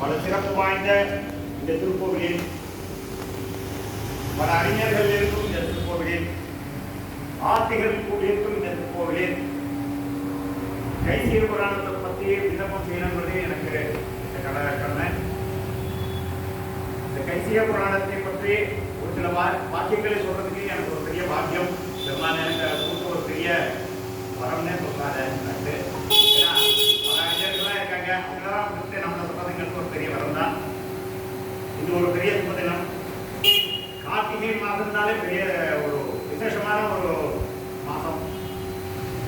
பல சிறப்பு வாய்ந்த இந்த திருக்கோவிலில் பல அறிஞர்கள் இருக்கும் இந்த திருக்கோவிலில் ஆர்த்திகள் கூடியிருக்கும் இந்த திருக்கோவிலில் கைசிய புராணத்தை பற்றி விண்ணப்பம் செய்யணுங்கிறது எனக்கு இந்த கட கடமை இந்த கைசிய புராணத்தை பற்றி ஒரு சில வா வாக்கியங்களை சொல்றதுக்கு எனக்கு ஒரு பெரிய பாக்கியம். பெருமான எனக்கு கொடுத்த ஒரு பெரிய வரம்னே சொல்லாத எனக்கு. ஏன்னா பல அறிஞர்கள்லாம் இருக்காங்க. அவங்களாம் வந்து நம்மளை சொல்றதுங்கிறது ஒரு பெரிய வரம் தான் இது ஒரு பெரிய சுப கார்த்திகை மாதம்னாலே பெரிய ஒரு விசேஷமான ஒரு மாதம்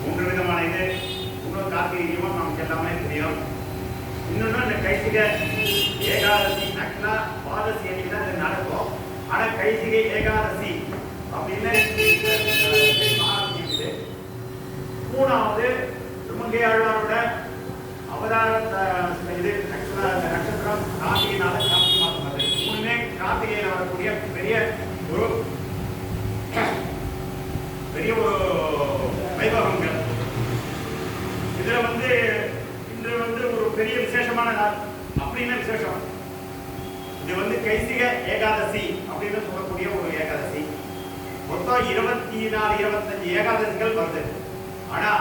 மூன்று விதமான இது. இன்னும் கார்த்திகையும் நமக்கு எல்லாமே தெரியும். இன்னொன்று இந்த கைசிகை ஏகாதசி. ஆக்சுவலா பாதசி அன்னைக்கு தான் இது நடக்கும். ஆனா கைசிகை ஏகாதசி அப்படின்னு மூணாவது திருமங்கை ஆழ்வாரோட அவதார இது நட்சத்திரம் ராசியினால கார்த்திகை மூணுமே வரக்கூடிய பெரிய ஒரு பெரிய ஒரு வைபவங்கள். இதுல வந்து இன்று வந்து ஒரு பெரிய விசேஷமான நாள். அப்படின்னு விசேஷம்? இது வந்து கைசிக ஏகாதசி அப்படின்னு சொல்லக்கூடிய ஒரு ஏகாதசி. மொத்தம் இருபத்தி நாலு இருபத்தஞ்சு ஏகாதசிகள் வருது. ஆனா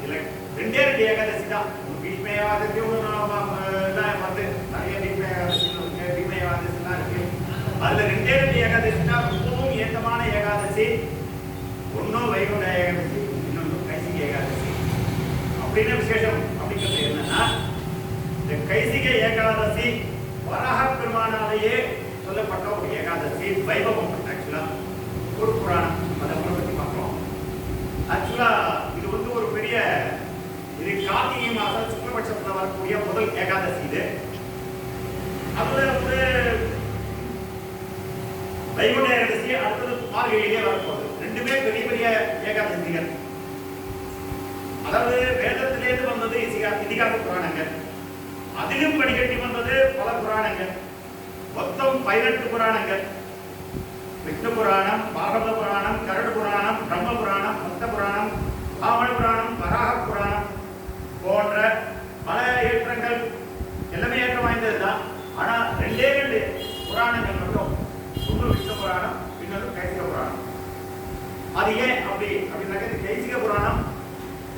இதுல ரெண்டே ரெண்டு ஏகாதசி தான். ஒரு பீஷ்ம வருது. நிறைய பீஷ்ம ஏகாதசி இருக்கு பீஷ்ம ஏகாதசி எல்லாம் இருக்கு அதுல ரெண்டே ரெண்டு ஏகாதசி தான் ரொம்பவும் ஏக்கமான ஏகாதசி ஒன்னும் வைகுண்ட ஏகாதசி இன்னொன்று கைசிக ஏகாதசி. அப்படின்னு விசேஷம்? அப்படிங்கிறது என்னன்னா இந்த கைசிக ஏகாதசி வராக பெருமானாலேயே சொல்லப்பட்ட ஒரு ஏகாதசி வைபவம் ஆக்சுவலா ஒரு புராணம். அதை கூட பற்றி பார்க்கலாம். ஆக்சுவலா இது வந்து ஒரு பெரிய இது கார்த்திகை மாதம் சுக்லபட்சத்தில் வரக்கூடிய முதல் ஏகாதசி இது. அதுல வந்து வைகுண்ட ஏகாதசி அடுத்தது மார்கழியிலே வரப்போகுது. ரெண்டுமே பெரிய பெரிய ஏகாதசிகள் அதாவது வேதத்திலேருந்து வந்தது இசிகா இதிகாச புராணங்கள். அதிலும் படிக்கட்டி வந்தது பல புராணங்கள். மொத்தம் பதினெட்டு புராணங்கள். விஷ்ணு புராணம் பாரத புராணம் கருட புராணம் பிரம்ம புராணம் பக்த புராணம் பாமண புராணம் வராக புராணம் போன்ற பல ஏற்றங்கள். எல்லாமே ஏற்றம் வாய்ந்தது தான் ஆனா ரெண்டே ரெண்டு புராணங்கள் மட்டும் ஒன்று விஷ்ணு புராணம் இன்னொரு கைசிக புராணம் அது ஏன் அப்படி அப்படின்னாக்க இந்த கைசிக புராணம்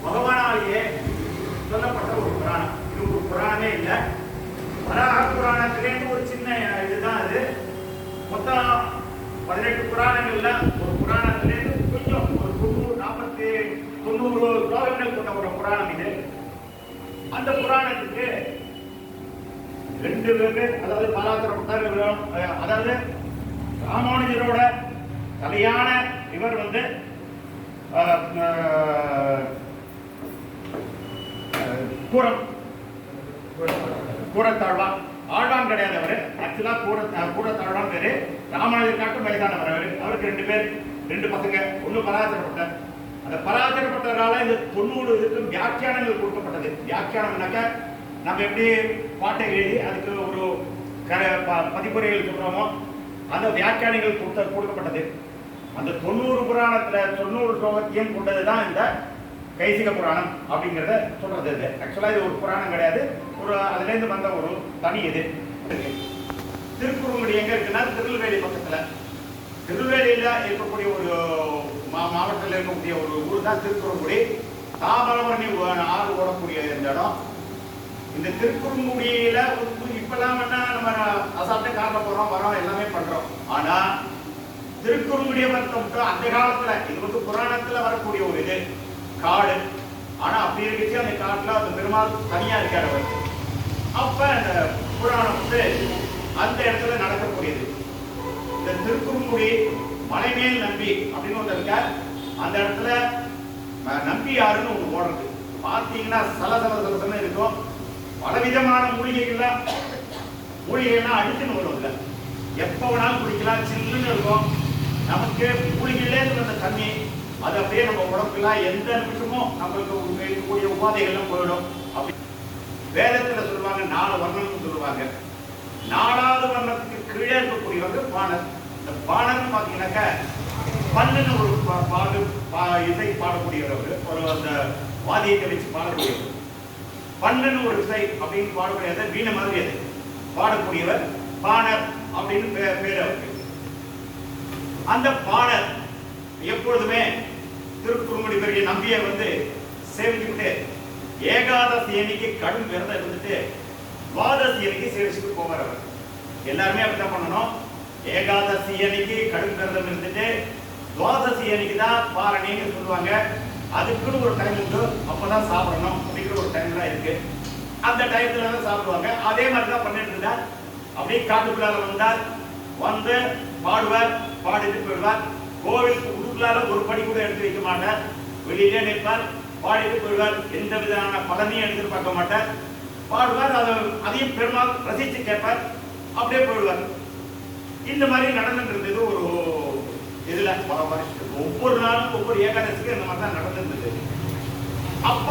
பகவானாலேயே சொல்லப்பட்ட ஒரு புராணம். இது ஒரு புராணமே இல்லை. வராக புராணத்திலேருந்து ஒரு சின்ன இதுதான் அது. மொத்தம் பதினெட்டு புராணங்கள்ல ஒரு புராணத்திலேருந்து கொஞ்சம் ஒரு தொண்ணூறு நாற்பத்தி தொண்ணூறு ஸ்லோகங்கள் கொண்ட ஒரு புராணம் இது. அந்த புராணத்துக்கு ரெண்டு பேர் அதாவது பாலாத்திரப்பட்டார் அதாவது ராமானுஜரோட கலையான இவர் வந்து கூரம் கூடத்தாழ்வான் ஆழ்வான் கிடையாது அவரு. ஆக்சுவலா கூட கூடத்தாழ்வான் பேரு ராமானுஜர் காட்டும் வயதானவர் அவரு. அவருக்கு ரெண்டு பேர் ரெண்டு பசங்க. ஒண்ணு பராசரப்பட்டார். அந்த பராசரப்பட்டதால இந்த தொண்ணூறு இதுக்கும் வியாக்கியானங்கள் கொடுக்கப்பட்டது. வியாக்கியானம்னாக்க நம்ம எப்படி பாட்டை எழுதி அதுக்கு ஒரு கர ப- பதிப்புரைகள் சொல்றோமோ அந்த வியாக்கியானங்கள் கொடுத்த கொடுக்கப்பட்டது. அந்த தொண்ணூறு புராணத்துல தொண்ணூறு ஸ்லோகத்தையும் கொண்டது தான் இந்த கைசிக புராணம் அப்படிங்கிறத சொல்றது இது. ஆக்சுவலா இது ஒரு புராணம் கிடையாது. ஒரு அதுலேருந்து வந்த ஒரு தனி இது. திருக்குறங்குடி எங்க இருக்குன்னா திருநெல்வேலி பக்கத்துல. திருநெல்வேலியில இருக்கக்கூடிய ஒரு மா மாவட்டத்தில் இருக்கக்கூடிய ஒரு ஊர் தான் திருக்குறங்குடி தாமரவரணி ஆறு ஓடக்கூடிய இந்த இடம். இந்த திருக்குறங்குடியில ஒரு- வேணா நம்ம அசால்ட்டு காரில் போறோம் வரோம் எல்லாமே பண்றோம். ஆனா திருக்குறங்குடியை பொறுத்த அந்த காலத்துல இது வந்து புராணத்துல வரக்கூடிய ஒரு இது காடு. ஆனா அப்படி இருந்துச்சு அந்த காட்டுல அந்த பெருமாள் தனியா இருக்காரு அவர். அப்ப அந்த புராணம் வந்து அந்த இடத்துல நடக்கக்கூடியது. இந்த திருக்குறுங்குடி மலைமேல் நம்பி அப்படின்னு ஒருத்தர் இருக்க? அந்த இடத்துல நம்பி யாருன்னு ஒன்று ஓடுறது பார்த்தீங்கன்னா சல சல சலசலன்னு இருக்கும். பலவிதமான மூலிகைகள்லாம் மூலிகைகள்லாம் அடிச்சுன்னு வரும் இல்லை எப்போ வேணாலும் குடிக்கலாம் சில்லுன்னு இருக்கும். நமக்கு மூலிகையிலேருந்து வந்த தண்ணி அது அப்படியே நம்ம உடம்புல எந்த நிமிஷமும் நம்மளுக்கு இருக்கக்கூடிய உபாதைகள்லாம் போயிடும். அப்படி வேதத்துல சொல்லுவாங்க நாலு வர்ணம்னு சொல்லுவாங்க. நாலாவது வர்ணத்துக்கு கீழே இருக்கக்கூடியவங்க பாணர். இந்த பாணர்னு பார்த்தீங்கன்னாக்கா பல்லுன்னு ஒரு பா- பாடு பா இசை பாடக்கூடியவர் ஒரு அந்த வாதியத்தை வச்சு பாடக்கூடியவர். பல்லுன்னு ஒரு இசை அப்படின்னு பாடக்கூடியது வீண மாதிரி அது. பாடக்கூடியவர் பாணர் அப்படின்னு பேர் அவருக்கு. அந்த பாடல் எப்பொழுதுமே திருக்குறுங்குடி பெரிய நம்பியை வந்து சேவிச்சுக்கிட்டு ஏகாதசி அன்னைக்கு கடும் விரதம் இருந்துட்டு துவாதசி அன்னைக்கு சேவிச்சுட்டு போவார் அவர். எல்லாருமே அப்படித்தான் பண்ணணும். ஏகாதசி அன்னைக்கு கடும் விரதம் இருந்துட்டு துவாதசி அன்னைக்கு தான் பாரணின்னு சொல்லுவாங்க. அதுக்குன்னு ஒரு டைம் உண்டு. அப்பதான் சாப்பிடணும் அப்படிங்கிற ஒரு டைம்லாம் இருக்கு. அந்த டைத்துல தான் சாப்பிடுவாங்க. அதே மாதிரி தான் பண்ணிட்டு இருந்தார். அப்படியே காட்டுக்குள்ளார வந்தார். வந்து பாடுவார் பாடிட்டு போயிடுவார். கோவிலுக்கு உருக்குள்ளால ஒரு படி கூட எடுத்து வைக்க மாட்டார். வெளியிலே நிற்பார் பாடிட்டு போயிடுவார். எந்த விதமான பலனையும் பார்க்க மாட்டார். பாடுவார் அதை அதையும் பெருமாள் ரசித்து கேட்பார். அப்படியே போயிடுவார். இந்த மாதிரி நடந்துட்டு இருந்தது ஒரு இதுல பல வருஷத்துக்கு ஒவ்வொரு நாளும் ஒவ்வொரு ஏகாதசிக்கும் இந்த மாதிரி தான் நடந்துருந்தது அப்ப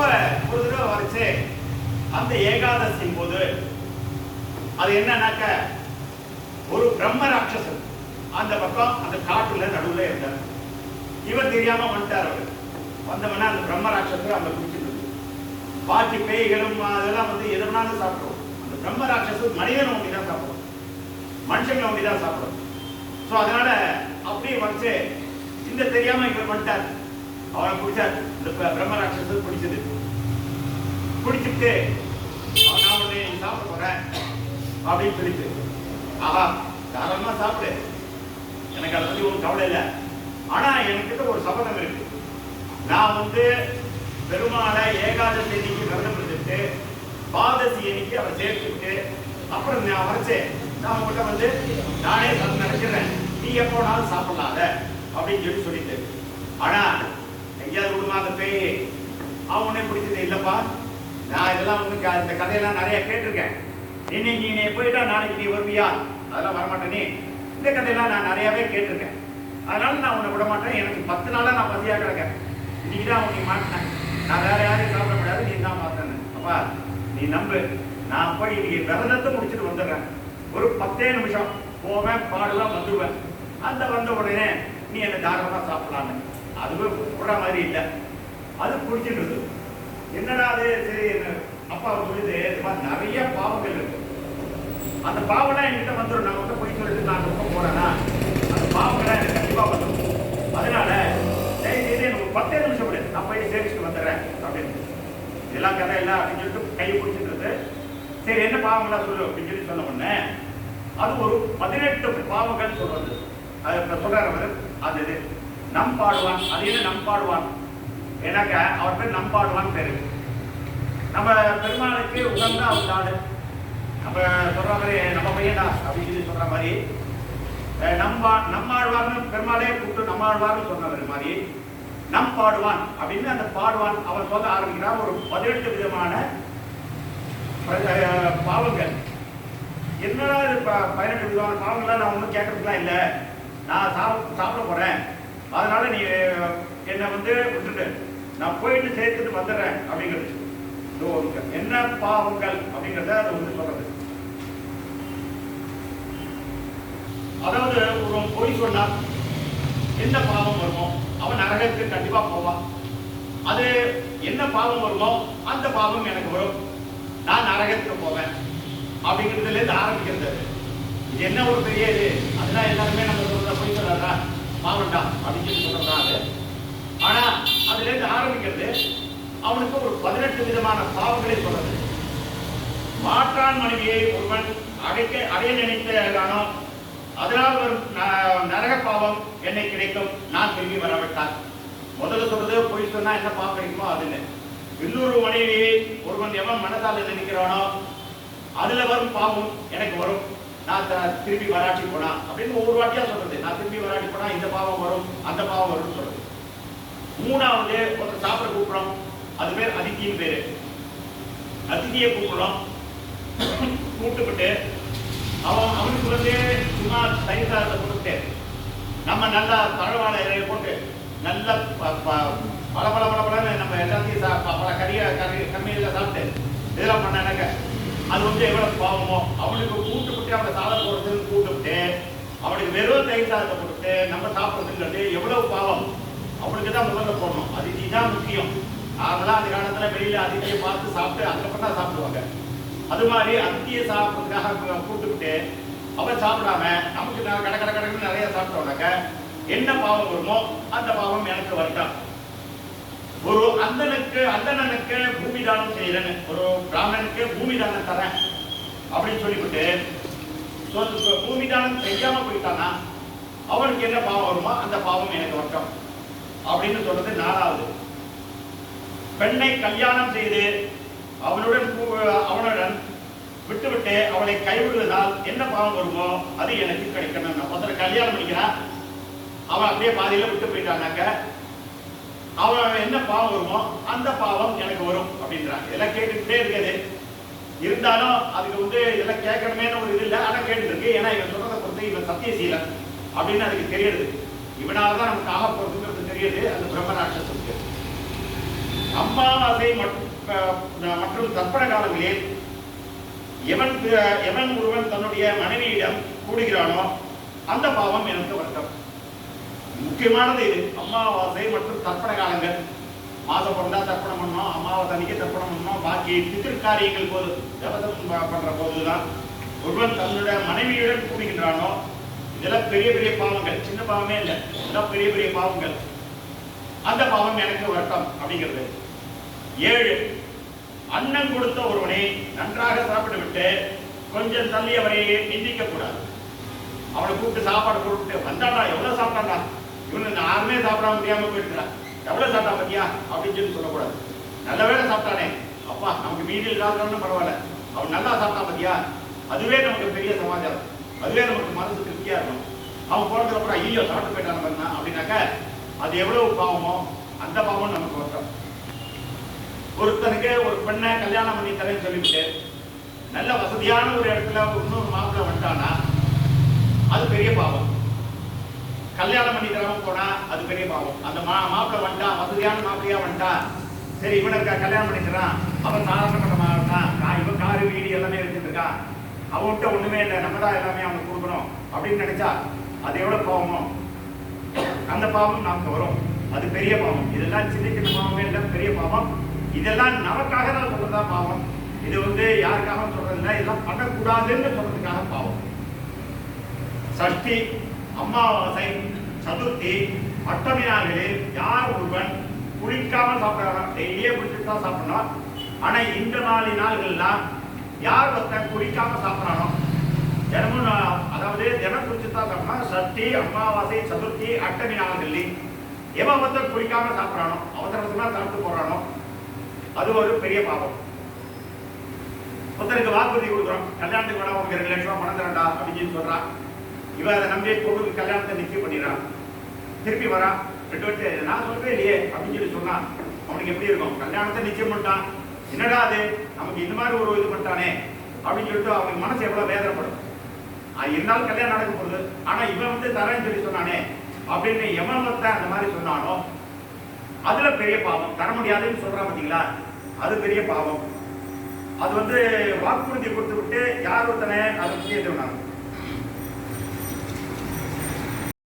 ஒரு தடவை வரைச்சு அந்த ஏகாதசியின் போது அது என்னன்னாக்க ஒரு பிரம்ம ராட்சசன். அந்த பக்கம் அந்த காட்டுல நடுவுல இருந்தார். இவர் தெரியாம வந்துட்டார் அவர். வந்தவனா அந்த பிரம்ம ராட்சசர் அந்த குடிச்சிட்டு பாக்கி பேய்களும் அதெல்லாம் வந்து எதுனாலும் சாப்பிடுவோம் அந்த பிரம்ம ராட்சசர் மனிதனை ஒண்டி தான் சாப்பிடுவோம் மனுஷங்களை ஒண்டி தான் சாப்பிடுவோம் ஸோ அதனால அப்படியே வந்து இந்த தெரியாம இவர் வந்துட்டார். அவரை பிடிச்சார். இந்த பிரம்ம ராட்சசர் பிடிச்சது. பிடிச்சிட்டு அவன் நான் சாப்பிட போறேன். அப்படின்னு சொல்லிட்டு ஆஹா தாராளமா சாப்பிடு. எனக்கு அதை பத்தி ஒன்றும் கவலை இல்லை. ஆனா என்கிட்ட ஒரு சபதம் இருக்கு. நான் வந்து பெருமாளை ஏகாதசி அன்னைக்கு விரதம் இருந்துட்டு பாதசி அன்னைக்கு அவரை சேர்த்துக்கிட்டு அப்புறம் நான் வரைச்சேன். நான் உங்கள்கிட்ட வந்து நானே சத்து நினைக்கிறேன். நீ எப்போனாலும் சாப்பிடலாத அப்படின்னு சொல்லி சொல்லிட்டு. ஆனா எங்கேயாவது விடுமா அந்த பேய்? அவனே பிடிச்சது இல்லப்பா. நான் இதெல்லாம் வந்து க- இந்த கதையெல்லாம் நிறைய கேட்டிருக்கேன். இன்னைக்கு நீ போயிட்டா நாளைக்கு நீ வருவியா? அதெல்லாம் வரமாட்டேனே. இந்த கதையெல்லாம் நான் நிறையவே கேட்டிருக்கேன். அதனால நான் உன்னை விட மாட்டேன் எனக்கு பத்து நாளா நான் பசியா கிடக்கேன். இன்னைக்கு தான் உன்னை மாட்டினேன். நான் வேற யாரையும் சாப்பிட முடியாது. நீ தான் மாத்தேன் அப்பா நீ நம்பு. நான் போய் இன்னைக்கு விரதத்தை முடிச்சுட்டு வந்துடுறேன். ஒரு பத்தே நிமிஷம். போவேன் பாடலாம் வந்துடுவேன். அந்த வந்த உடனே நீ என்னை தாராளமா சாப்பிடலான்னு. அதுவே விடுற மாதிரி இல்லை. அது பிடிச்சிட்டு இருந்தது என்னடா அது? சரி என்ன? அப்பா சொல்லுது இது மாதிரி நிறைய பாவங்கள் இருக்கு. அந்த பாவம்லாம் என்கிட்ட வந்துடும் நான் மட்டும் போய் சொல்லிட்டு நான் அந்த பக்கம் போறேன்னா அந்த பாவங்கள்லாம் எனக்கு கண்டிப்பாக வந்துடும் அதனால தயவு எனக்கு பத்தே நிமிஷம் விடு. நான் போய் சேவிச்சுட்டு வந்துடுறேன். அப்படின்னு. எல்லாம் கதை இல்லை அப்படின்னு சொல்லிட்டு கையை பிடிச்சிட்டு சரி என்ன பாவங்களா சொல்லு அப்படின்னு சொல்லி சொன்ன உடனே அது ஒரு பதினெட்டு பாவங்கள் சொல்றது. அது சொல்றாரு அது இது. நம் பாடுவான். அது என்ன நம் பாடுவான்? ஏன்னாக்க அவர் பேர் நம் பாடுவான் பேரு. நம்ம பெருமாளுக்கு உகந்த அவர் நாடு நம்ம சொல்ற மாதிரி நம்ம பையன்டா அப்படின்னு சொல்லி சொல்ற மாதிரி அஹ், நம்மாழ்வார்னு பெருமாளே கூப்பிட்டு நம்மாழ்வார்னு சொன்னவர் மாதிரி நம் பாடுவான் அப்படின்னு அந்த பாடுவான் அவர் சொல்ல ஆரம்பிக்கிறார் ஒரு பதினெட்டு விதமான பாவங்கள். என்னடா இது ப- பதினெட்டு விதமான பாவங்கள்லாம் நான் ஒன்றும் கேட்கறதுலாம் இல்லை. நான் சாப்பிட சாப்பிட போகிறேன் அதனால நீ என்னை வந்து விட்டுட்டு நான் போயிட்டு சேர்த்துட்டு வந்துடுறேன் அப்படிங்கிறது. என்ன பாவங்கள் அப்படிங்கிறத அது வந்து சொல்றது. அதாவது ஒரு பொய் சொன்னா என்ன பாவம் வருமோ அவன் நரகத்துக்கு கண்டிப்பா போவான் அது என்ன பாவம் வருமோ அந்த பாவம் எனக்கு வரும். நான் நரகத்துக்கு போவேன். அப்படிங்கிறதுல இருந்து ஆரம்பிக்கிறது. இது என்ன ஒரு பெரிய இது? அதெல்லாம் எல்லாருமே நம்ம சொல்ற பொய் சொல்றதா? பாவண்டா அப்படின்னு சொல்லி சொல்றதா அது. ஆனா அதுல இருந்து ஆரம்பிக்கிறது அவனுக்கு ஒரு பதினெட்டு விதமான பாவங்களே சொல்றது. மாற்றான் மனைவியை ஒருவன் அடைக்க அடைய நினைத்தானோ அதனால் வரும் ந- நரக பாவம் என்னை கிடைக்கும். நான் திரும்பி வரவிட்டார் முதல்ல சொல்றது பொய் சொன்னா என்ன பாவம் கிடைக்குமோ அது இன்னொரு மனைவி ஒருவன் எவன் மனதால் நினைக்கிறானோ அதுல வரும் பாவம் எனக்கு வரும். நான் த- திரும்பி வராட்டி போனா அப்படின்னு ஒவ்வொரு வாட்டியா சொல்றது. நான் திரும்பி வராட்டி போனா இந்த பாவம் வரும் அந்த பாவம் வரும்னு சொல்றது. மூணாவது ஒருத்தர் சாப்பிட கூப்பிடுறோம் அது பேர் அதித்தியின் பேரு. அதித்தியை கூப்பிடுறோம் கூப்பிட்டுக்கிட்டு அவன் அவனுக்கு வந்து சும்மா தயிர் சாதத்தை கொடுத்து நம்ம நல்லா தழவாழை இலையை போட்டு நல்ல ப- பல பல பல நம்ம எல்லாத்தையும் சா- பல கறியை கறி கம்மியில் சாப்பிட்டு இதெல்லாம் பண்ணானாக்க அது வந்து எவ்வளவு பாவமோ அவனுக்கு கூட்டுப்பட்டு அவளை சாதம் போடுறதுன்னு கூட்டுவிட்டு அவளுக்கு வெறும் தயிர் சாதத்தை கொடுத்து நம்ம சாப்பிட்றதுங்கிறது எவ்வளவு பாவம். அவனுக்கு தான் முதல்ல போடணும். அது இதுதான் முக்கியம். அதெல்லாம் அந்த காலத்தில் வெளியில் அதிகம் பார்த்து சாப்பிட்டு அதுக்கப்புறம் தான் சாப்பிடுவாங்க. அது மாதிரி அத்தியை சாப்பிட்றதுக்காக கூப்பிட்டுக்கிட்டு அவன் சாப்பிடாம நமக்கு நான் கடை கடை கடைக்கு நிறைய சாப்பிட்டோம்னாக்க என்ன பாவம் வருமோ அந்த பாவம் எனக்கு வரட்டும் ஒரு அந்தனுக்கு அந்தனனுக்கு பூமி தானம் செய்யறேன்னு ஒரு பிராமணனுக்கு பூமி தானம் தரேன் அப்படின்னு சொல்லிவிட்டு பூமி தானம் செய்யாம போயிட்டானா அவனுக்கு என்ன பாவம் வருமோ அந்த பாவம் எனக்கு வரட்டும் அப்படின்னு சொல்றது நாலாவது. பெண்ணை கல்யாணம் செய்து அவனுடன் அவனுடன் விட்டுவிட்டு அவளை கைவிடுவதால் என்ன பாவம் வருமோ அது எனக்கு கிடைக்கணும் ஒருத்தர் கல்யாணம் பண்ணிக்கிறான் அவன் அப்படியே பாதியில விட்டு போயிட்டானாக்க அவன் என்ன பாவம் வருமோ அந்த பாவம் எனக்கு வரும் அப்படின்றாங்க. இதெல்லாம் கேட்டுக்கிட்டே இருக்குது. இருந்தாலும் அதுக்கு வந்து இதெல்லாம் கேட்கணுமேனு ஒரு இது இல்லை. ஆனால் கேட்டுருக்கு ஏன்னா இவன் சொல்றதை பொறுத்து இவன் சத்தியசீலன் அப்படின்னு அதுக்கு தெரியுது. இவனால தான் நமக்கு ஆக போறதுங்கிறது தெரியுது. அந்த பிரம்மராட்சத்துக்கு அம்மாவாசை மற்றும் தர்ப்பண காலங்களில் எவன் எவன் ஒருவன் தன்னுடைய மனைவியிடம் கூடுகிறானோ அந்த பாவம் எனக்கு வருத்தம். முக்கியமானது இது. அமாவாசை மற்றும் தர்ப்பண காலங்கள். மாதம் பிறந்தா தர்ப்பணம் பண்ணோம் அமாவாசை அன்னைக்கு தர்ப்பணம் பண்ணோம் பாக்கி பித்திருக்காரியங்கள் போது ஜபதம் பண்ற போதுதான் ஒருவன் தன்னுடைய மனைவியுடன் கூடுகின்றானோ இதெல்லாம் பெரிய பெரிய பாவங்கள். சின்ன பாவமே இல்லை. இதெல்லாம் பெரிய பெரிய பாவங்கள். அந்த பாவம் எனக்கு வருத்தம் அப்படிங்கிறது. ஏழு அண்ணன் கொடுத்த ஒருவனை நன்றாக சாப்பிட்டு விட்டு கொஞ்சம் தள்ளி அவரை நிந்திக்க கூடாது அவனை கூப்பிட்டு சாப்பாடு கொடுத்து வந்தாடா எவ்வளவு சாப்பிட்டாடா இவனு யாருமே சாப்பிடாம முடியாம போயிட்டுறான் எவ்வளவு சாப்பிட்டா பத்தியா? அப்படின்னு சொல்லி சொல்லக்கூடாது. நல்ல வேளை சாப்பிட்டானே. அப்பா நமக்கு மீதி இல்லாதவனும் பரவாயில்ல. அவன் நல்லா சாப்பிட்டா பத்தியா? அதுவே நமக்கு பெரிய சமாச்சாரம் அதுவே நமக்கு மனசு திருப்தியா இருக்கும் அவன் போனதுக்கு அப்புறம் ஐயோ சாப்பிட்டு போயிட்டான பாருங்க அப்படின்னாக்க அது எவ்வளவு பாவமோ அந்த பாவம் நமக்கு வரும் ஒருத்தனுக்கு ஒரு பெண்ணை கல்யாணம் பண்ணி தரேன்னு சொல்லிவிட்டு நல்ல வசதியான ஒரு இடத்துல இன்னொரு மாப்பிள்ள வந்துட்டானா அது பெரிய பாவம். கல்யாணம் பண்ணி தராம போனா அது பெரிய பாவம். அந்த மா மாப்பிள்ள வந்துட்டான் வசதியான மாப்பிள்ளையா வந்துட்டான் சரி இவனுக்கு கல்யாணம் பண்ணி தரான் அவன் சாதாரணப்பட்ட இருந்தான் நான் இவன் காரு வீடு எல்லாமே வச்சுட்டு இருக்கான். அவன்கிட்ட ஒண்ணுமே இல்லை. நம்ம தான் எல்லாமே அவனுக்கு கொடுக்கணும் அப்படின்னு நினைச்சா அது எவ்வளவு பாவமோ? அந்த பாவம் நமக்கு வரும். அது பெரிய பாவம். இதெல்லாம் சின்ன சின்ன பாவமே இல்லை. பெரிய பாவம். இதெல்லாம் நமக்காக தான் சொல்றதா பாவம். இது வந்து யாருக்காக சொல்றதில்ல. இதெல்லாம் பண்ணக்கூடாதுன்னு சொல்றதுக்காக பாவம். சஷ்டி அமாவாசை சதுர்த்தி அஷ்டமி யார் ஒருவன் குளிக்காம சாப்பிடறான் டெய்லியே குளிச்சுட்டு தான் சாப்பிடணும்? ஆனா இந்த நாலு நாள்கள்லாம் யார் ஒருத்தன் குளிக்காம சாப்பிடறானோ தினமும் அதாவது தினம் குளிச்சு தான் சாப்பிடணும்? சஷ்டி அமாவாசை சதுர்த்தி அஷ்டமி நாள்களில் எவன் ஒருத்தன் குளிக்காம சாப்பிடறானோ அவசர சாப்பிட்டு போறானோ அது ஒரு பெரிய பாவம். ஒருத்தருக்கு வாக்குறுதி கொடுக்குறோம். கல்யாணத்துக்கு வேணா உனக்கு ரெண்டு லட்சம் ரூபாய் பணம் தரண்டா அப்படின்னு சொல்லி சொல்றான் இவன் அதை நம்பி பொண்ணுக்கு கல்யாணத்தை நிச்சயம் பண்ணிடுறான் திருப்பி வரான் ரெண்டு வருஷம் நான் சொல்லவே இல்லையே அப்படின்னு சொல்லி சொன்னான். அவனுக்கு எப்படி இருக்கும்? கல்யாணத்தை நிச்சயம் பண்ணிட்டான். என்னடா அது? நமக்கு இந்த மாதிரி ஒரு இது பண்ணிட்டானே அப்படின்னு சொல்லிட்டு அவனுக்கு மனசு எவ்வளவு வேதனைப்படும். ஆஹ் இருந்தாலும் கல்யாணம் நடக்க போகுது. ஆனா இவன் வந்து தரேன்னு சொல்லி சொன்னானே. அப்படின்னு எவன் அந்த மாதிரி சொன்னானோ அதுல பெரிய பாவம். தர முடியாதுன்னு சொல்றா பாத்தீங்களா? அது பெரிய பாவம். அது வந்து வாக்குறுதி கொடுத்து விட்டு யார் ஒருத்தனை அதை முக்கியத்துவம்